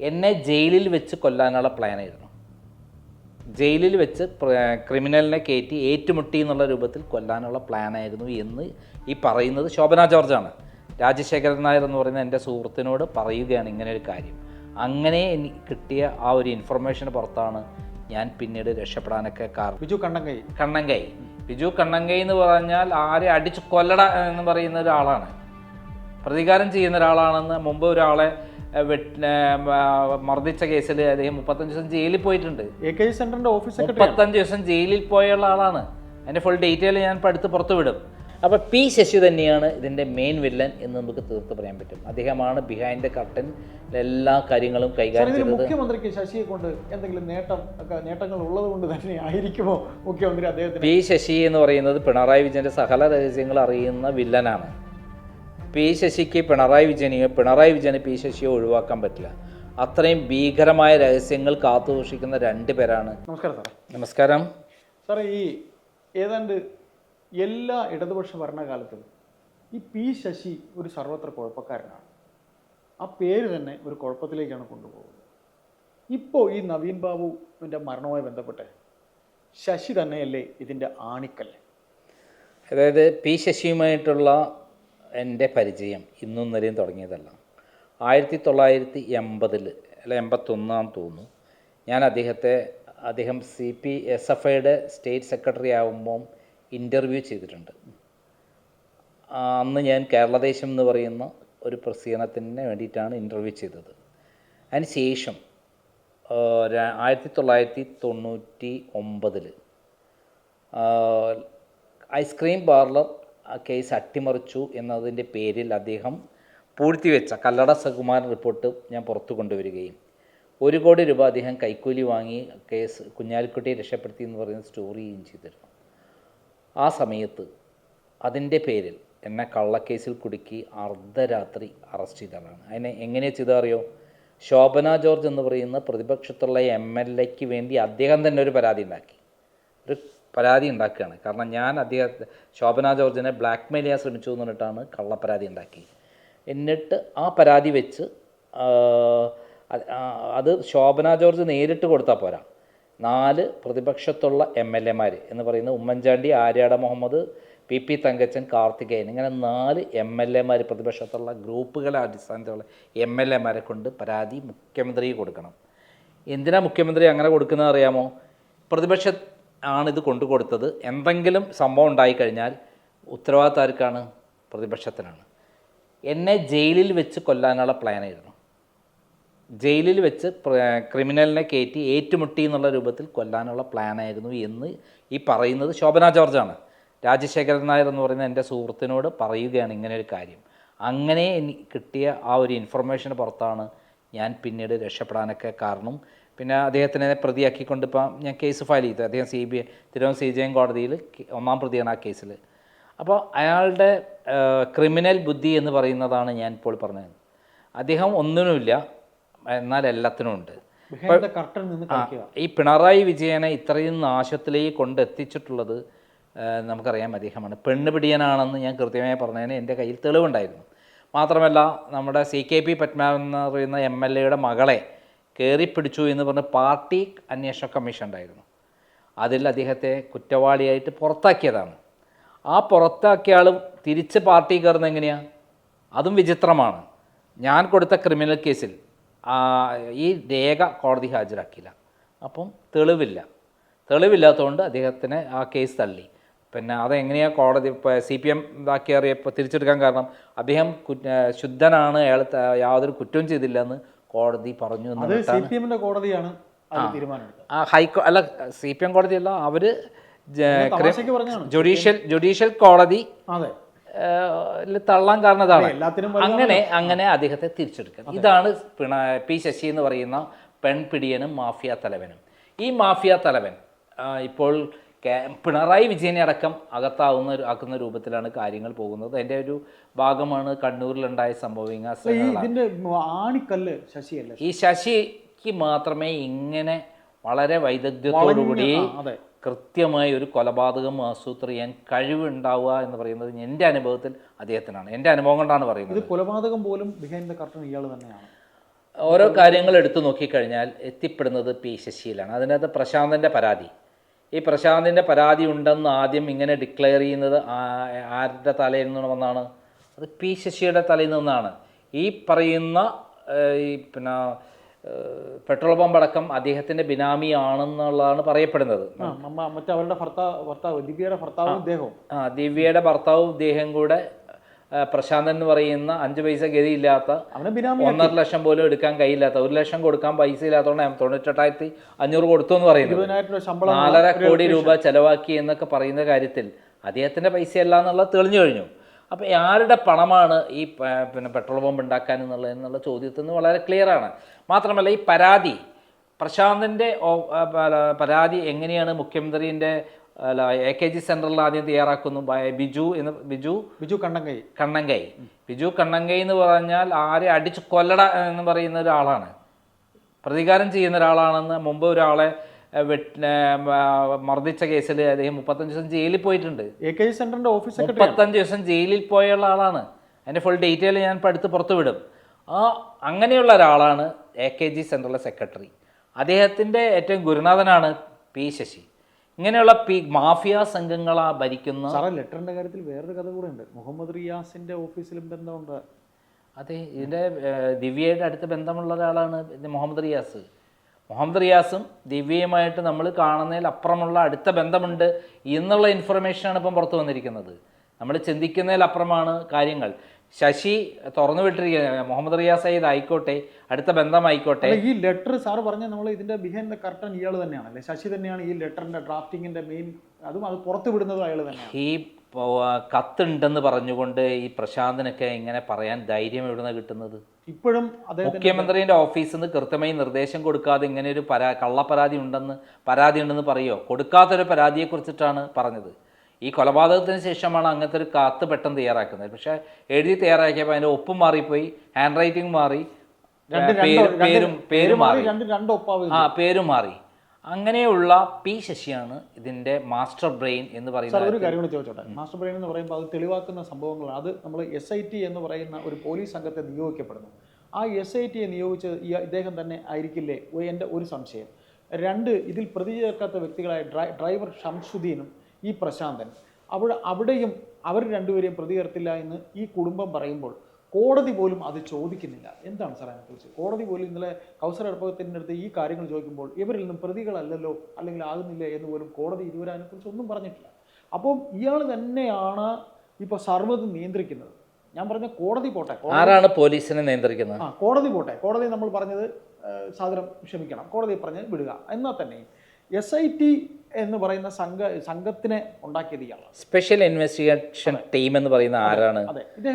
എന്നെ ജയിലിൽ വെച്ച് കൊല്ലാനുള്ള പ്ലാനായിരുന്നു ജയിലിൽ വെച്ച് ക്രിമിനലിനെ കയറ്റി ഏറ്റുമുട്ടി എന്നുള്ള രൂപത്തിൽ കൊല്ലാനുള്ള പ്ലാൻ ആയിരുന്നു എന്ന് ഈ പറയുന്നത് ശോഭന ജോർജാണ്. രാജശേഖരൻ നായർ എന്ന് പറയുന്ന എന്റെ സുഹൃത്തിനോട് പറയുകയാണ് ഇങ്ങനെ ഒരു കാര്യം. അങ്ങനെ എനിക്ക് കിട്ടിയ ആ ഒരു ഇൻഫർമേഷൻ പുറത്താണ് ഞാൻ പിന്നീട് രക്ഷപ്പെടാനൊക്കെ കാരണം ബിജു കണ്ണങ്കൈ. കണ്ണങ്കൈ. ബിജു കണ്ണങ്കൈ എന്ന് പറഞ്ഞാൽ ആരെ അടിച്ച് കൊല്ലട എന്ന് പറയുന്ന ഒരാളാണ്. പ്രതികാരം ചെയ്യുന്ന ഒരാളാണെന്ന് മുമ്പ് ഒരാളെ മർദ്ദിച്ച കേസിൽ അദ്ദേഹം മുപ്പത്തഞ്ച് ദിവസം ജയിലിൽ പോയിട്ടുണ്ട്. മുപ്പത്തഞ്ച് ദിവസം ജയിലിൽ പോയുള്ള ആളാണ്. അതിന്റെ ഫുൾ ഡീറ്റെയിൽ ഞാൻ അടുത്ത് പുറത്തു വിടും. അപ്പോൾ പി ശശി തന്നെയാണ് ഇതിന്റെ മെയിൻ വില്ലൻ എന്ന് നമുക്ക് തീർത്ത് പറയാൻ പറ്റും. അദ്ദേഹമാണ് ബിഹൈൻഡ് ദ കർട്ടൻ എല്ലാ കാര്യങ്ങളും കൈകാര്യം ചെയ്തത്. മുഖ്യമന്ത്രിക്ക് ശശിയെ കൊണ്ട് എന്തെങ്കിലും നേട്ടം ഒക്കെ നേട്ടങ്ങൾ ഉള്ളത് കൊണ്ട് തന്നെ ആയിരിക്കുമോ മുഖ്യമന്ത്രി അദ്ദേഹത്തിന്? പി ശശി എന്ന് പറയുന്നത് പിണറായി വിജയന്റെ സകല രഹസ്യങ്ങൾ അറിയുന്ന വില്ലനാണ് പി ശശിക്ക് പിണറായി വിജയനെയോ പിണറായി വിജയന് പി ശശിയോ ഒഴിവാക്കാൻ പറ്റില്ല. അത്രയും ഭീകരമായ രഹസ്യങ്ങൾ കാത്തുസൂക്ഷിക്കുന്ന രണ്ട് പേരാണ്. നമസ്കാരം നമസ്കാരം. സാർ ഈ ഏതാണ്ട് എല്ലാ ഇടതുപക്ഷ ഭരണകാലത്തും ഈ പി ശശി ഒരു സർവത്ര കുഴപ്പക്കാരനാണ്. ആ പേര് തന്നെ ഒരു കുഴപ്പത്തിലേക്കാണ് കൊണ്ടുപോകുന്നത്. ഇപ്പോൾ ഈ നവീൻ ബാബുവിന്റെ മരണവുമായി ബന്ധപ്പെട്ട് ശശി തന്നെയല്ലേ ഇതിന്റെ ആണിക്കല്ലേ? അതായത് പി ശശിയുമായിട്ടുള്ള എന്റെ പരിചയം ഇന്നും ഇന്നലെയും തുടങ്ങിയതല്ല. ആയിരത്തി തൊള്ളായിരത്തി എൺപതിൽ അല്ല എൺപത്തൊന്നാം തോന്നുന്നു ഞാൻ അദ്ദേഹത്തെ അദ്ദേഹം സി പി എസ് എഫ് ഐയുടെ സ്റ്റേറ്റ് സെക്രട്ടറി ആകുമ്പം ഇന്റർവ്യൂ ചെയ്തിട്ടുണ്ട്. അന്ന് ഞാൻ കേരളദേശം എന്ന് പറയുന്ന ഒരു പ്രസിദ്ധീകരണത്തിന് വേണ്ടിയിട്ടാണ് ഇന്റർവ്യൂ ചെയ്തത്. അതിന് ശേഷം ആ, ര- ആയിരത്തി തൊള്ളായിരത്തി തൊണ്ണൂറ്റി ഒമ്പതിൽ ഐസ്ക്രീം പാർലർ കേസ് അട്ടിമറിച്ചു എന്നതിന്റെ പേരിൽ അദ്ദേഹം പൂഴ്ത്തിവെച്ച കല്ലട സുകുമാരൻ റിപ്പോർട്ട് ഞാൻ പുറത്തു കൊണ്ടുവരികയും ഒരു കോടി രൂപ അദ്ദേഹം കൈക്കൂലി വാങ്ങി കേസ് കുഞ്ഞാലിക്കുട്ടിയെ രക്ഷപ്പെടുത്തി എന്ന് പറയുന്ന സ്റ്റോറിയും ചെയ്തിരുന്നു. ആ സമയത്ത് അതിന്റെ പേരിൽ എന്നെ കള്ളക്കേസിൽ കുടുക്കി അർദ്ധരാത്രി അറസ്റ്റ് ചെയ്തതാണ്. അതിനെ എങ്ങനെ ചെയ്തറിയോ ശോഭന ജോർജ് എന്ന് പറയുന്ന പ്രതിപക്ഷത്തുള്ള എം എൽ എക്ക് വേണ്ടി അദ്ദേഹം തന്നെ ഒരു പരാതി ഉണ്ടാക്കി. ഒരു പരാതി ഉണ്ടാക്കുകയാണ്. കാരണം ഞാൻ അദ്ദേഹത്തെ ശോഭന ജോർജിനെ ബ്ലാക്ക് മെയിൽ ചെയ്യാൻ ശ്രമിച്ചു എന്ന് പറഞ്ഞിട്ടാണ് കള്ളപ്പരാതി ഉണ്ടാക്കി. എന്നിട്ട് ആ പരാതി വെച്ച് അത് ശോഭന ജോർജ് നേരിട്ട് കൊടുത്താൽ പോരാ. നാല് പ്രതിപക്ഷത്തുള്ള എം എൽ എമാർ എന്ന് പറയുന്നത് ഉമ്മൻചാണ്ടി ആര്യാട മുഹമ്മദ് പി പി തങ്കച്ചൻ കാർത്തികേയൻ ഇങ്ങനെ നാല് എം എൽ എമാർ പ്രതിപക്ഷത്തുള്ള ഗ്രൂപ്പുകളെ അടിസ്ഥാനത്തിലുള്ള എം എൽ എമാരെ കൊണ്ട് പരാതി മുഖ്യമന്ത്രിക്ക് കൊടുക്കണം. എന്തിനാ മുഖ്യമന്ത്രി അങ്ങനെ കൊടുക്കുന്നത് അറിയാമോ? പ്രതിപക്ഷ ആണ് ഇത് കൊണ്ടു കൊടുത്തത് എന്തെങ്കിലും സംഭവം ഉണ്ടായിക്കഴിഞ്ഞാൽ ഉത്തരവാദിത്തം ആർക്കാണ്? പ്രതിപക്ഷത്തിനാണ്. എന്നെ ജയിലിൽ വെച്ച് കൊല്ലാനുള്ള പ്ലാനായിരുന്നു ജയിലിൽ വെച്ച് ക്രിമിനലിനെ കയറ്റി ഏറ്റുമുട്ടി എന്നുള്ള രൂപത്തിൽ കൊല്ലാനുള്ള പ്ലാനായിരുന്നു എന്ന് ഈ പറയുന്നത് ശോഭന ജോർജാണ്. രാജശേഖരൻ നായർ എന്ന് പറയുന്ന എന്റെ സുഹൃത്തിനോട് പറയുകയാണ് ഇങ്ങനെ ഒരു കാര്യം. അങ്ങനെ കിട്ടിയ ആ ഒരു ഇൻഫർമേഷൻ പുറത്താണ് ഞാൻ പിന്നീട് രക്ഷപ്പെടാനൊക്കെ കാരണം പിന്നെ അദ്ദേഹത്തിനെ പ്രതിയാക്കിക്കൊണ്ട് ഇപ്പം ഞാൻ കേസ് ഫയൽ ചെയ്തു. അദ്ദേഹം C B I Thiruvananthapuram C G M കോടതിയിൽ ഒന്നാം പ്രതിയാണ് ആ കേസിൽ അപ്പോൾ അയാളുടെ ക്രിമിനൽ ബുദ്ധി എന്ന് പറയുന്നതാണ് ഞാൻ ഇപ്പോൾ പറഞ്ഞത്. അദ്ദേഹം ഒന്നിനുമില്ല എന്നാൽ എല്ലാത്തിനും ഉണ്ട്. ഈ പിണറായി വിജയനെ ഇത്രയും നാശത്തിലേക്ക് കൊണ്ടെത്തിച്ചിട്ടുള്ളത് നമുക്കറിയാം അദ്ദേഹമാണ്. പെണ്ണ് പിടിയനാണെന്ന് ഞാൻ കൃത്യമായി പറഞ്ഞതിന് എന്റെ കയ്യിൽ തെളിവുണ്ടായിരുന്നു. മാത്രമല്ല നമ്മുടെ സി കെ പി പത്മനാഭൻ എന്ന് പറയുന്ന എം എൽ എയുടെ മകളെ കയറിപ്പിടിച്ചു എന്ന് പറഞ്ഞ് പാർട്ടി അന്വേഷണ കമ്മീഷൻ ഉണ്ടായിരുന്നു. അതിൽ അദ്ദേഹത്തെ കുറ്റവാളിയായിട്ട് പുറത്താക്കിയതാണ്. ആ പുറത്താക്കിയ ആളും തിരിച്ച് പാർട്ടി കയറുന്നത് എങ്ങനെയാണ് അതും വിചിത്രമാണ്. ഞാൻ കൊടുത്ത ക്രിമിനൽ കേസിൽ ഈ രേഖ കോടതി ഹാജരാക്കിയില്ല. അപ്പം തെളിവില്ല. തെളിവില്ലാത്തതുകൊണ്ട് അദ്ദേഹത്തിന് ആ കേസ് തള്ളി. പിന്നെ അതെങ്ങനെയാണ് കോടതി സി പി എം ഇതാക്കി അറിയപ്പോൾ തിരിച്ചെടുക്കാൻ കാരണം അദ്ദേഹം ശുദ്ധനാണ്. അയാൾ യാതൊരു കുറ്റവും ചെയ്തില്ല എന്ന് കോടതി പറഞ്ഞു അത് എന്ന് സി പി എമ്മിന്റെ കോടതിയാണ് ആ. ഹൈക്കോ അല്ല സി പി എം കോടതിയല്ല അവർ ജുഡീഷ്യൽ ജുഡീഷ്യൽ കോടതി തള്ളാൻ കാരണം ഇതാണ് അങ്ങനെ അങ്ങനെ അദ്ദേഹത്തെ തിരിച്ചെടുക്കുക ഇതാണ് പിണ പി ശശി എന്ന് പറയുന്ന പെൺപിടിയനും മാഫിയ തലവനും. ഈ മാഫിയ തലവൻ ഇപ്പോൾ പിണറായി വിജയനെ അടക്കം അകത്താവുന്ന ആക്കുന്ന രൂപത്തിലാണ് കാര്യങ്ങൾ പോകുന്നത്. അതിന്റെ ഒരു ഭാഗമാണ് കണ്ണൂരിലുണ്ടായ സംഭവം. ആണിക്കല്ല് ശശിയല്ലേ? ഈ ശശിക്ക് മാത്രമേ ഇങ്ങനെ വളരെ വൈദഗ്ധ്യത്തോടുകൂടി കൃത്യമായി ഒരു കൊലപാതകം ആസൂത്രം ചെയ്യാൻ കഴിവുണ്ടാവുക എന്ന് പറയുന്നത് എന്റെ അനുഭവത്തിൽ അദ്ദേഹത്തിനാണ്. എന്റെ അനുഭവം കൊണ്ടാണ് ഇത് പറയുന്നത് കൊലപാതകം പോലും ബിഹൈൻഡ് ദ ഇയാൾ തന്നെയാണ്. ഓരോ കാര്യങ്ങൾ എടുത്തു നോക്കിക്കഴിഞ്ഞാൽ എത്തിപ്പെടുന്നത് പി ശശിയിലാണ്. അതിനകത്ത് പ്രശാന്തന്റെ പരാതി. ഈ പ്രശാന്തിന്റെ പരാതി ഉണ്ടെന്ന് ആദ്യം ഇങ്ങനെ ഡിക്ലെയർ ചെയ്യുന്നത് ആരുടെ തലയിൽ നിന്നാണ് അത് പി ശശിയുടെ തലയിൽ നിന്നാണ്. ഈ പറയുന്ന ഈ പിന്നെ പെട്രോൾ പമ്പ് അടക്കം അദ്ദേഹത്തിന്റെ ബിനാമിയാണെന്നുള്ളതാണ് പറയപ്പെടുന്നത്. മറ്റേ അവരുടെ ഭർത്താവ് ഭർത്താവ് ദിവ്യയുടെ ഭർത്താവും ഇദ്ദേഹവും. ആ ദിവ്യയുടെ ഭർത്താവും ഇദ്ദേഹം കൂടെ പ്രശാന്തൻ എന്ന് പറയുന്ന അഞ്ച് പൈസ ഗതിയില്ലാത്ത ഒന്നര ലക്ഷം പോലും എടുക്കാൻ കഴിയില്ലാത്ത ഒരു ലക്ഷം കൊടുക്കാൻ പൈസ ഇല്ലാത്തതുകൊണ്ട് തൊണ്ണൂറ്റെട്ടായിരത്തി അഞ്ഞൂറ് കൊടുത്തു എന്ന് പറയുന്നത്. നാലര കോടി രൂപ ചെലവാക്കി എന്നൊക്കെ പറയുന്ന കാര്യത്തിൽ അദ്ദേഹത്തിന്റെ പൈസയല്ല എന്നുള്ളത് തെളിഞ്ഞു കഴിഞ്ഞു. അപ്പോൾ ആരുടെ പണമാണ് ഈ പിന്നെ പെട്രോൾ പമ്പ് ഉണ്ടാക്കാൻ എന്നുള്ളത് എന്നുള്ള ചോദ്യത്തിൽ നിന്ന് വളരെ ക്ലിയർ ആണ്. മാത്രമല്ല ഈ പരാതി പ്രശാന്തിന്റെ പരാതി എങ്ങനെയാണ് മുഖ്യമന്ത്രിന്റെ അല്ല എ കെ ജി സെന്ററിൽ ആദ്യം തയ്യാറാക്കുന്നു ബൈ ബിജു എന്ന് ബിജു? ബിജു കണ്ണങ്കൈ. കണ്ണങ്കൈ. ബിജു കണ്ണങ്കൈ എന്ന് പറഞ്ഞാൽ ആരെ അടിച്ച് കൊല്ലട എന്ന് പറയുന്ന ഒരാളാണ്. പ്രതികാരം ചെയ്യുന്ന ഒരാളാണെന്ന് മുമ്പ് ഒരാളെ മർദ്ദിച്ച കേസിൽ അദ്ദേഹം മുപ്പത്തഞ്ച് ദിവസം ജയിലിൽ പോയിട്ടുണ്ട്. എ കെ ജി സെന്ററിന്റെ ഓഫീസ് മുപ്പത്തഞ്ച് ദിവസം ജയിലിൽ പോയുള്ള ആളാണ്. അതിന്റെ ഫുൾ ഡീറ്റെയിൽ ഞാൻ അടുത്ത് പുറത്തു വിടും. ആ അങ്ങനെയുള്ള ഒരാളാണ് എ കെ ജി സെൻട്രലിലെ സെക്രട്ടറി അദ്ദേഹത്തിന്റെ ഏറ്റവും ഗുരുനാഥനാണ് പി ശശി. ഇങ്ങനെയുള്ള പി മാഫിയ സംഘങ്ങളാ ഭരിക്കുന്ന സാറേ ലെറ്ററിന്റെ കാര്യത്തിൽ വേറൊരു കഥ കൂടെ ഉണ്ട് മുഹമ്മദ് റിയാസിന്റെ ഓഫീസിലും ബന്ധമുണ്ട്. അതെ ഇതിന്റെ ദിവ്യയുടെ അടുത്ത് ബന്ധമുള്ള ഒരാളാണ് മുഹമ്മദ് റിയാസ്. മുഹമ്മദ് റിയാസും ദിവ്യയുമായിട്ട് നമ്മൾ കാണുന്നതിൽ അപ്പുറമുള്ള അടുത്ത ബന്ധമുണ്ട് എന്നുള്ള ഇൻഫർമേഷനാണ് ഇപ്പം പുറത്തു വന്നിരിക്കുന്നത്. നമ്മൾ ചിന്തിക്കുന്നതിൽ അപ്പുറമാണ് കാര്യങ്ങൾ. ശശി തുറന്നു വിട്ടിരിക്കുകയാണ്. മുഹമ്മദ് റിയാസ് സയ്യിദ് ആയിക്കോട്ടെ അടുത്ത ബന്ധമായിക്കോട്ടെ. ഈ ലെറ്റർ സാർ പറഞ്ഞ നമ്മൾ ഇതിന്റെ ബിഹൈൻഡ് ദ കർട്ടൺ ഇയാൾ തന്നെയാണ് അല്ലേ ശശി തന്നെയാണ് ഈ ലെറ്ററിന്റെ ഡ്രാഫ്റ്റിങ്ങിന്റെ മെയിൻ അതും അത് പുറത്തു വിടുന്നതും അയാൾ തന്നെയാണ്. ഈ കത്തുണ്ടെന്ന് പറഞ്ഞുകൊണ്ട് ഈ പ്രശാന്തിനൊക്കെ ഇങ്ങനെ പറയാൻ ധൈര്യം എവിടുന്ന കിട്ടുന്നത്? ഇപ്പോഴും മുഖ്യമന്ത്രിയുടെ ഓഫീസിൽ നിന്ന് കൃത്യമായി നിർദ്ദേശം കൊടുക്കാതെ ഇങ്ങനെ ഒരു പരാ കള്ളപ്പരാതി ഉണ്ടെന്ന് പരാതി ഉണ്ടെന്ന് പറയോ? കൊടുക്കാത്തൊരു പരാതിയെ കുറിച്ചിട്ടാണ് പറഞ്ഞത്. ഈ കൊലപാതകത്തിന് ശേഷമാണ് അങ്ങനത്തെ ഒരു കാത്ത് പെട്ടെന്ന് തയ്യാറാക്കുന്നത്. പക്ഷേ എഴുതി തയ്യാറാക്കിയപ്പോൾ അതിന്റെ ഒപ്പും മാറിപ്പോയി ഹാൻഡ് റൈറ്റിംഗ് മാറി രണ്ട് രണ്ട് പേരും പേരും മാറി ആ പേര് മാറി. അങ്ങനെയുള്ള പി ശശിയാണ് ഇതിന്റെ മാസ്റ്റർ ബ്രെയിൻ എന്ന് പറയുന്നത് ഒരു കാര്യം കൂടി ചോദിച്ചോട്ടെ? മാസ്റ്റർ ബ്രെയിൻ എന്ന് പറയുമ്പോൾ അത് തെളിവാക്കുന്ന സംഭവങ്ങളാണ്. അത് നമ്മൾ എസ് ഐ ടി എന്ന് പറയുന്ന ഒരു പോലീസ് സംഘത്തെ നിയോഗിക്കപ്പെടുന്നു. ആ എസ് ഐ ടിയെ നിയോഗിച്ചത് ഈ ഇദ്ദേഹം തന്നെ ആയിരിക്കില്ലേ? എന്റെ ഒരു സംശയം. രണ്ട് ഇതിൽ പ്രതി ചേർക്കാത്ത വ്യക്തികളായ ഡ്രൈ ഡ്രൈവർ ഷംസുദ്ദീനും ഈ പ്രശാന്തൻ. അവിടെ അവിടെയും അവർ രണ്ടുപേരെയും പ്രതി ചേർത്തില്ല എന്ന് ഈ കുടുംബം പറയുമ്പോൾ കോടതി പോലും അത് ചോദിക്കുന്നില്ല. എന്താണ് സാർ അതിനെക്കുറിച്ച് കോടതി പോലും ഇന്നലെ കൗസർ അടുപ്പത്തിന്റെ അടുത്ത് ഈ കാര്യങ്ങൾ ചോദിക്കുമ്പോൾ ഇവരിൽ നിന്നും പ്രതികളല്ലല്ലോ അല്ലെങ്കിൽ ആകുന്നില്ല എന്ന് പോലും കോടതി ഇതുവരെ അതിനെക്കുറിച്ച് ഒന്നും പറഞ്ഞിട്ടില്ല. അപ്പോൾ ഇയാൾ തന്നെയാണ് ഇപ്പോൾ സർവതും നിയന്ത്രിക്കുന്നത്. ഞാൻ പറഞ്ഞ കോടതി പോട്ടെ. ആരാണ് പോലീസിനെ നിയന്ത്രിക്കുന്നത്? ആ കോടതി പോട്ടെ. കോടതി നമ്മൾ പറഞ്ഞത് സാധനം ക്ഷമിക്കണം. കോടതി പറഞ്ഞത് വിടുക. എന്നാൽ തന്നെ എസ് ഐ ടി എന്ന് പറയുന്ന സംഘ സംഘത്തിനെ ഉണ്ടാക്കിയത് ഇയാളാണ് സ്പെഷ്യൽ ഇൻവെസ്റ്റിഗേഷൻ ടീം എന്ന് പറയുന്ന ആരാണ്?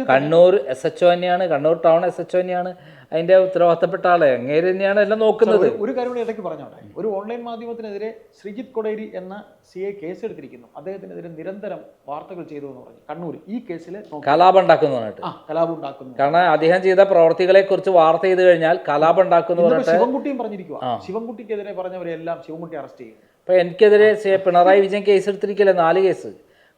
കണ്ണൂർ എസ് എച്ച് ഒ തന്നെയാണ് Kannur town S H O തന്നെയാണ് അതിന്റെ ഉത്തരവാദിത്തപ്പെട്ട ആളെ. അങ്ങേര് തന്നെയാണ് എല്ലാം നോക്കുന്നത്. ഒരു- കാര്യം കൂടി ഇടയ്ക്ക് പറഞ്ഞോട്ടെ. ഒരു ഓൺലൈൻ മാധ്യമത്തിനെതിരെ ശ്രീജിത് കൊടേരി എന്ന സി എ കേസ് എടുത്തിരിക്കുന്നു അദ്ദേഹത്തിനെതിരെ നിരന്തരം വാർത്തകൾ ചെയ്തു എന്ന് പറഞ്ഞു. കണ്ണൂർ ഈ കേസിൽ കലാപം ഉണ്ടാക്കുന്നു പറഞ്ഞിട്ട്. കലാപം ഉണ്ടാക്കുന്നു. കാരണം അദ്ദേഹം ചെയ്ത പ്രവർത്തികളെ കുറിച്ച് വാർത്ത ചെയ്തു കഴിഞ്ഞാൽ കലാപം ഉണ്ടാക്കുന്നു ശിവൻകുട്ടിയും പറഞ്ഞിരിക്കുക ശിവൻകുട്ടിക്കെതിരെ പറഞ്ഞവരെല്ലാം ശിവൻകുട്ടി അറസ്റ്റ് ചെയ്യും ഇപ്പൊ എനിക്കെതിരെ പിണറായി വിജയൻ കേസ് എടുത്തിരിക്കില്ല നാല് കേസ്?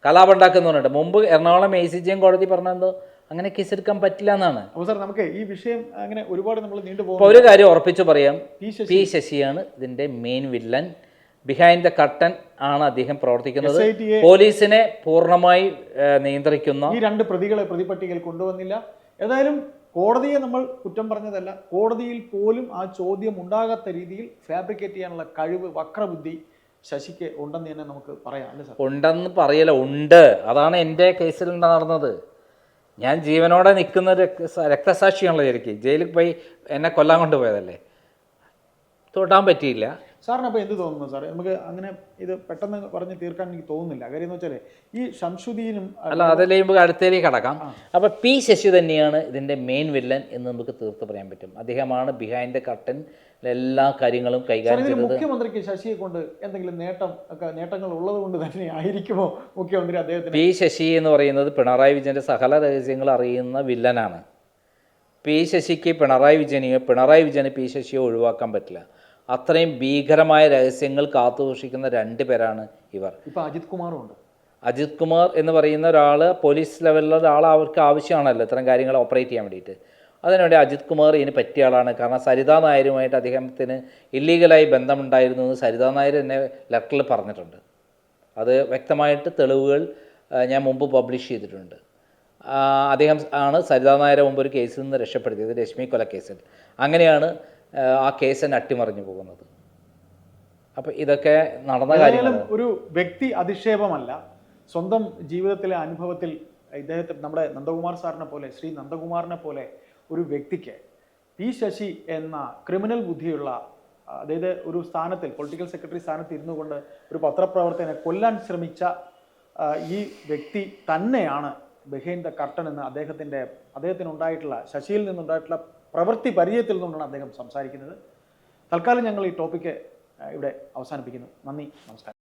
കലാപം ഉണ്ടാക്കുന്നു പറഞ്ഞിട്ട് മുമ്പ് Ernakulam A C G M കോടതി പറഞ്ഞത് അങ്ങനെ കേസ് എടുക്കാൻ പറ്റില്ല എന്നാണ്. അപ്പോൾ സാർ നമുക്ക് ഈ വിഷയം അങ്ങനെ ഒരുപാട് നമ്മൾ നീണ്ടുപോകും ഒരു കാര്യം ഉറപ്പിച്ചു പറയാം. പി ശശിയാണ് ഇതിന്റെ മെയിൻ വില്ലൻ. ബിഹൈൻഡ് ദ കട്ടൻ ആണ് അദ്ദേഹം പ്രവർത്തിക്കുന്നത്. പോലീസിനെ പൂർണമായി നിയന്ത്രിക്കുന്ന ഈ രണ്ട് പ്രതികളെ പ്രതിപട്ടികയിൽ കൊണ്ടുവന്നില്ല. ഏതായാലും കോടതിയെ നമ്മൾ കുറ്റം പറഞ്ഞതല്ല. കോടതിയിൽ പോലും ആ ചോദ്യം ഉണ്ടാകാത്ത രീതിയിൽ ഫാബ്രിക്കേറ്റ് ചെയ്യാനുള്ള കഴിവ് വക്രബുദ്ധി ശശിക്ക് ഉണ്ടെന്ന് തന്നെ നമുക്ക് പറയാം അല്ലേ സാർ? ഉണ്ടെന്ന് പറയല ഉണ്ട്. അതാണ് എന്റെ കേസിൽ നടന്നത്. ഞാൻ ജീവനോടെ നിൽക്കുന്ന രക്തസാ രക്തസാക്ഷിയാണല്ലോ ശരിക്കും. ജയിലിൽ പോയി എന്നെ കൊല്ലാൻ കൊണ്ടുപോയതല്ലേ? തൊട്ടാൻ പറ്റിയില്ല. സാറിന് അപ്പോൾ എന്ത് തോന്നുന്നു സാർ നമുക്ക് അങ്ങനെ ഇത് പെട്ടെന്ന് പറഞ്ഞ് തീർക്കാൻ എനിക്ക് തോന്നുന്നില്ല. കാര്യം എന്ന് വെച്ചാൽ ഈ ശംശുദീനും അല്ല അതല്ലേ നമുക്ക് അടുത്തേക്ക് കടക്കാം. അപ്പോൾ പി ശശി തന്നെയാണ് ഇതിന്റെ മെയിൻ വില്ലൻ എന്ന് നമുക്ക് തീർത്ത് പറയാൻ പറ്റും. അദ്ദേഹമാണ് ബിഹൈൻഡ് ദ കർട്ടൻ എല്ലാ കാര്യങ്ങളും കൈകാര്യം ചെയ്തത് മുഖ്യമന്ത്രിക്ക് ശശിയെ കൊണ്ട് എന്തെങ്കിലും നേട്ടം ഒക്കെ നേട്ടങ്ങൾ ഉള്ളത് കൊണ്ട് തന്നെ ആയിരിക്കുമോ മുഖ്യമന്ത്രി അദ്ദേഹത്തിന്? പി ശശി എന്ന് പറയുന്നത് പിണറായി വിജയന്റെ സകല രഹസ്യങ്ങൾ അറിയുന്ന വില്ലനാണ്. പി ശശിക്ക് പിണറായി വിജയനെയോ പിണറായി വിജയന് പി ശശിയോ ഒഴിവാക്കാൻ പറ്റില്ല. അത്രയും ഭീകരമായ രഹസ്യങ്ങൾ കാത്തുസൂക്ഷിക്കുന്ന രണ്ട് പേരാണ് ഇവർ. ഇപ്പൊ അജിത് കുമാറും ഉണ്ട്. അജിത് കുമാർ എന്ന് പറയുന്ന ഒരാൾ പോലീസ് ലെവലിലുള്ള ഒരാൾ അവർക്ക് ആവശ്യമാണല്ലോ ഇത്തരം കാര്യങ്ങൾ ഓപ്പറേറ്റ് ചെയ്യാൻ വേണ്ടിയിട്ട്. അതിനുവേണ്ടി അജിത് കുമാർ ഇതിന് പറ്റിയ ആളാണ്. കാരണം സരിതാ നായരുമായിട്ട് അദ്ദേഹത്തിന് ഇല്ലീഗലായി ബന്ധമുണ്ടായിരുന്നു എന്ന് സരിതാ നായർ എന്നെ ലെറ്ററിൽ പറഞ്ഞിട്ടുണ്ട്. അത് വ്യക്തമായിട്ട് തെളിവുകൾ ഞാൻ മുമ്പ് പബ്ലിഷ് ചെയ്തിട്ടുണ്ട്. അദ്ദേഹം ആണ് സരിതാ നായരെ മുമ്പ് ഒരു കേസിൽ നിന്ന് രക്ഷപ്പെടുത്തിയത് രശ്മി കൊല കേസിൽ അങ്ങനെയാണ് ആ, ആ കേസ് തന്നെ അട്ടിമറിഞ്ഞു പോകുന്നത്. അപ്പോൾ ഇതൊക്കെ നടന്ന കാര്യം ഒരു വ്യക്തി അധിക്ഷേപമല്ല. സ്വന്തം ജീവിതത്തിലെ അനുഭവത്തിൽ ഇദ്ദേഹത്തെ നമ്മുടെ നന്ദകുമാർ സാറിനെ പോലെ ശ്രീ നന്ദകുമാറിനെ പോലെ ഒരു വ്യക്തിക്ക് പി ശശി എന്ന ക്രിമിനൽ ബുദ്ധിയുള്ള അതായത് ഒരു സ്ഥാനത്തിൽ പൊളിറ്റിക്കൽ സെക്രട്ടറി സ്ഥാനത്ത് ഇരുന്നു കൊണ്ട് ഒരു പത്രപ്രവർത്തകനെ കൊല്ലാൻ ശ്രമിച്ച ഈ വ്യക്തി തന്നെയാണ് ബഹൈൻഡ് ദ കർട്ടൻ എന്ന് അദ്ദേഹത്തിന്റെ അദ്ദേഹത്തിനുണ്ടായിട്ടുള്ള ശശിയിൽ നിന്നുണ്ടായിട്ടുള്ള പ്രവൃത്തി പരിചയത്തിൽ നിന്നുകൊണ്ടാണ് അദ്ദേഹം സംസാരിക്കുന്നത്. തൽക്കാലം ഞങ്ങൾ ഈ ടോപ്പിക്ക് ഇവിടെ അവസാനിപ്പിക്കുന്നു. നന്ദി നമസ്കാരം.